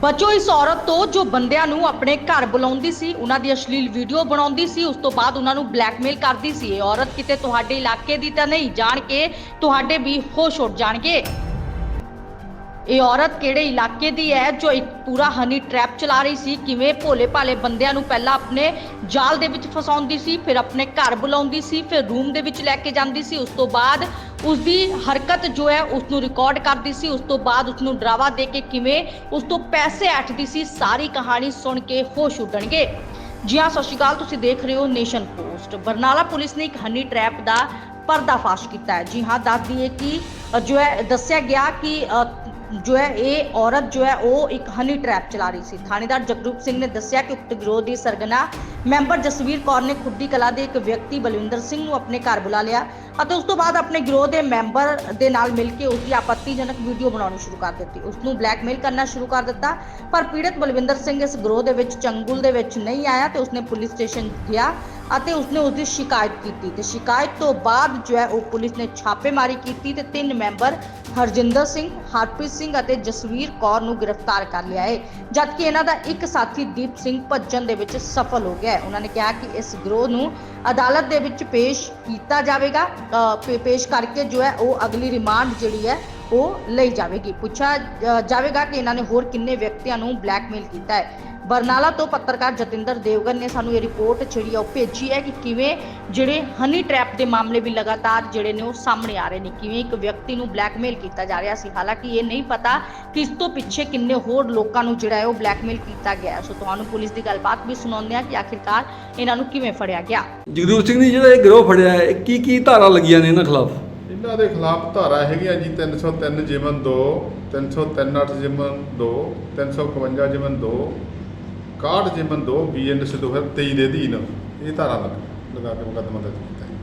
ਬਚੋ, ਇਸ ਔਰਤ ਤੋਂ ਜੋ ਬੰਦਿਆਂ ਨੂੰ ਆਪਣੇ ਘਰ ਬੁਲਾਉਂਦੀ ਸੀ, ਉਹਨਾਂ ਦੀ ਅਸ਼ਲੀਲ ਵੀਡੀਓ ਬਣਾਉਂਦੀ ਸੀ, ਉਸ ਤੋਂ ਬਾਅਦ ਉਹਨਾਂ ਨੂੰ ਬਲੈਕਮੇਲ ਕਰਦੀ ਸੀ। ਇਹ ਔਰਤ ਕਿਤੇ ਤੁਹਾਡੇ ਇਲਾਕੇ ਦੀ ਤਾਂ ਨਹੀਂ, ਜਾਣ ਕੇ ਤੁਹਾਡੇ ਵੀ ਹੋਸ਼ ਉੱਡ ਜਾਣਗੇ। ਇਹ ਔਰਤ ਕਿਹੜੇ ਇਲਾਕੇ ਦੀ ਹੈ, ਜੋ ਇੱਕ ਪੂਰਾ ਹਨੀ ਟ੍ਰੈਪ ਚਲਾ ਰਹੀ ਸੀ? ਕਿਵੇਂ ਭੋਲੇ ਭਾਲੇ ਬੰਦਿਆਂ ਨੂੰ ਪਹਿਲਾਂ ਆਪਣੇ ਜਾਲ ਦੇ ਵਿੱਚ ਫਸਾਉਂਦੀ ਸੀ, ਫਿਰ ਆਪਣੇ ਘਰ ਬੁਲਾਉਂਦੀ ਸੀ, ਫਿਰ ਰੂਮ ਦੇ ਵਿੱਚ ਲੈ ਕੇ ਜਾਂਦੀ ਸੀ, ਉਸ ਤੋਂ ਬਾਅਦ ਉਸ ਦੀ ਹਰਕਤ ਜੋ ਹੈ ਉਸ ਨੂੰ ਰਿਕਾਰਡ ਕਰਦੀ ਸੀ, ਉਸ ਤੋਂ ਬਾਅਦ ਉਸ ਨੂੰ ਡਰਾਵਾ ਦੇ ਕੇ ਕਿਵੇਂ ਉਸ ਤੋਂ ਪੈਸੇ ਅੱਠਦੀ ਸੀ, ਸਾਰੀ ਕਹਾਣੀ ਸੁਣ ਕੇ ਹੋਸ਼ ਉੱਡਣਗੇ। ਜੀ ਹਾਂ, ਸਤਿ ਸ਼੍ਰੀ ਅਕਾਲ, ਤੁਸੀਂ ਦੇਖ ਰਹੇ ਹੋ ਨੇਸ਼ਨ ਪੋਸਟ। ਬਰਨਾਲਾ ਪੁਲਿਸ ਨੇ ਇੱਕ ਹਨੀ ਟ੍ਰੈਪ ਦਾ ਪਰਦਾਫਾਸ਼ ਕੀਤਾ ਹੈ। ਜੀ ਹਾਂ, ਦੱਸ ਦਈਏ ਕਿ ਜੋ ਹੈ, ਦੱਸਿਆ ਗਿਆ ਕਿ ਜੋ ਹੈ, ਇਹ ਔਰਤ ਜੋ ਹੈ, ਉਹ ਇੱਕ ਹਨੀ ਟ੍ਰੈਪ ਚਲਾ ਰਹੀ ਸੀ। ਥਾਣੇਦਾਰ ਜਗਰੂਪ ਸਿੰਘ ਨੇ ਦੱਸਿਆ ਕਿ ਉਕਤ ਗਿਰੋਹ ਦੀ ਸਰਗਨਾ ਮੈਂਬਰ ਜਸਵੀਰ ਕੌਰ ਨੇ ਖੁੱਡੀ ਕਲਾ ਦੇ ਇੱਕ ਵਿਅਕਤੀ ਬਲਵਿੰਦਰ ਸਿੰਘ ਨੂੰ ਆਪਣੇ ਘਰ ਬੁਲਾ ਲਿਆ ਅਤੇ ਉਸ ਤੋਂ ਬਾਅਦ ਆਪਣੇ ਗਿਰੋਹ ਦੇ ਮੈਂਬਰ ਦੇ ਨਾਲ ਮਿਲ ਕੇ ਉਸ ਦੀ ਆਪੱਤੀਜਨਕ ਵੀਡੀਓ ਬਣਾਉਣੀ ਸ਼ੁਰੂ ਕਰ ਦਿੱਤੀ। ਉਸ ਨੂੰ ਬਲੈਕਮੇਲ ਕਰਨਾ ਸ਼ੁਰੂ ਕਰ ਦਿੱਤਾ, ਪਰ ਪੀੜਤ ਬਲਵਿੰਦਰ ਸਿੰਘ ਇਸ ਗਿਰੋਹ ਦੇ ਵਿੱਚ ਚੰਗੁਲ ਦੇ ਵਿੱਚ ਨਹੀਂ ਆਇਆ ਤੇ ਉਸਨੇ ਪੁਲਿਸ ਸਟੇਸ਼ਨ ਗਿਆ ਅਤੇ ਉਸਨੇ ਉਸ ਦੀ ਸ਼ਿਕਾਇਤ ਕੀਤੀ ਤੇ ਸ਼ਿਕਾਇਤ ਤੋਂ ਬਾਅਦ ਜੋ ਹੈ ਉਹ ਪੁਲਿਸ ਨੇ ਛਾਪੇਮਾਰੀ ਕੀਤੀ ਤੇ ਤਿੰਨ ਮੈਂਬਰ ਹਰਜਿੰਦਰ ਸਿੰਘ, ਹਰਪ੍ਰੀਤ ਸਿੰਘ ਅਤੇ ਜਸਵੀਰ ਕੌਰ ਨੂੰ ਗ੍ਰਿਫਤਾਰ ਕਰ ਲਿਆ ਹੈ। ਜਦਕਿ ਇਹਨਾਂ ਦਾ ਇੱਕ ਸਾਥੀ ਦੀਪ ਸਿੰਘ ਭੱਜਣ ਦੇ ਵਿੱਚ ਸਫਲ ਹੋ ਗਿਆ ਹੈ। ਉਹਨਾਂ ਨੇ ਕਿਹਾ ਕਿ ਇਸ ਗਰੋਹ ਨੂੰ ਅਦਾਲਤ ਦੇ ਵਿੱਚ ਪੇਸ਼ ਕੀਤਾ ਜਾਵੇਗਾ। ਪੇਸ਼ ਕਰਕੇ ਜੋ ਹੈ ਉਹ ਅਗਲੀ ਰਿਮਾਂਡ ਜਿਹੜੀ ਹੈ ਉਹ ਲਈ ਜਾਵੇਗੀ। ਪੁੱਛਿਆ ਜਾਵੇਗਾ ਕਿ ਇਹਨਾਂ ਨੇ ਹੋਰ ਕਿੰਨੇ ਵਿਅਕਤੀਆਂ ਨੂੰ ਬਲੈਕਮੇਲ ਕੀਤਾ ਹੈ। ਬਰਨਾਲਾ ਤੋਂ ਪੱਤਰਕਾਰ ਜਤਿੰਦਰ ਦੇਵਗਨ ਨੇ ਸਾਨੂੰ ਇਹ ਰਿਪੋਰਟ ਜਿਹੜੀ ਆ ਉਹ ਭੇਜੀ ਹੈ ਕਿ ਕਿਵੇਂ ਜਿਹੜੇ ਹਨੀ ਟ੍ਰੈਪ ਦੇ ਮਾਮਲੇ ਵੀ ਲਗਾਤਾਰ ਜਿਹੜੇ ਨੇ ਉਹ ਸਾਹਮਣੇ ਆ ਰਹੇ ਨੇ ਕਿਵੇਂ ਇੱਕ ਵਿਅਕਤੀ ਨੂੰ ਬਲੈਕਮੇਲ ਕੀਤਾ ਜਾ ਰਿਹਾ ਸੀ। ਹਾਲਾਂਕਿ ਇਹ ਨਹੀਂ ਪਤਾ ਕਿ ਇਸ ਤੋਂ ਪਿੱਛੇ ਕਿੰਨੇ ਹੋਰ ਲੋਕਾਂ ਨੂੰ ਜਿਹੜਾ ਹੈ ਉਹ ਬਲੈਕਮੇਲ ਕੀਤਾ ਗਿਆ। ਸੋ ਤੁਹਾਨੂੰ ਪੁਲਿਸ ਦੀ ਗੱਲਬਾਤ ਵੀ ਸੁਣਾਉਂਦੇ ਆ ਕਿ ਆਖਿਰਕਾਰ ਇਹਨਾਂ ਨੂੰ ਕਿਵੇਂ ਫੜਿਆ ਗਿਆ। ਜਗਦੂਰ ਸਿੰਘ ਨੇ ਜਿਹੜਾ ਇਹ ਗਿਰੋਹ ਫੜਿਆ ਹੈ ਇਹ ਕੀ ਕੀ ਧਾਰਾ ਲੱਗੀਆਂ ਨੇ ਇਹਨਾਂ ਖਿਲਾਫ? ਇਹਨਾਂ ਦੇ ਖਿਲਾਫ ਧਾਰਾ ਹੈਗੀਆਂ ਜੀ 303 ਜਿਮਨ 2 303 8 ਜਿਮਨ 2 351 ਜਿਮਨ 2 61 ਜਿਮਨ 2 ਬੀਐਨਐਸ 2023 ਦੇ ਅਧੀਨ ਇਹ ਧਾਰਾ ਲਗਾ ਕੇ ਮੁਕੱਦਮਾ ਦਰਜ ਕੀਤਾ ਹੈ।